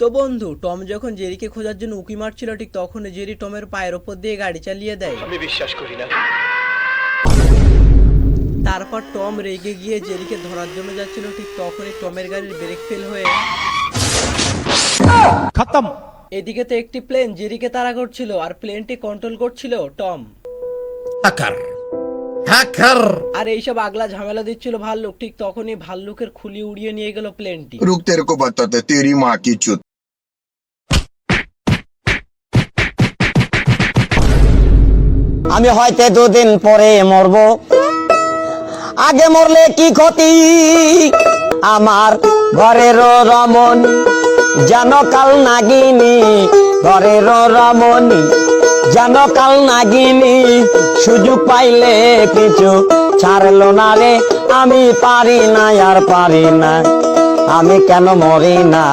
তো বন্ধু টম যখন জেরিকে খোঁজার জন্য উকি মারছিল ঠিক তখন জেরি টমের পায়ের ওপর দিয়ে গাড়ি চালিয়ে দেয় আমি বিশ্বাস করি না তারপর টম রেগে গিয়ে জেরিকে ধরার জন্য যাচ্ছিল ঠিক তখনই টমের গাড়ির ব্রেক ফেল হয়ে खत्म এদিকে তো একটি প্লেন জেরিকে তাড়া করছিল আর প্লেনটি কন্ট্রোল করছিল টম হ্যাকার হ্যাকার আর এইসব আগলা ঝামেলা দিচ্ছিল ভাল্লুক ঠিক তখনই ভাল্লুকের খুলি উড়িয়ে নিয়ে গেল প্লেনটি रुक तेरे को बताते तेरी माँ की चुत আমি হয়তো দুদিন পরে মরব। আগে মরলে কি ক্ষতি? আমার ঘরের রমন যেন কাল নাগিনী, ঘরের রমণী, যেন কাল নাগিনী, সুযোগ পাইলে কিছু ছাড়লো না রে। আমি পারি না, আর পারি না। আমি কেন মরি না?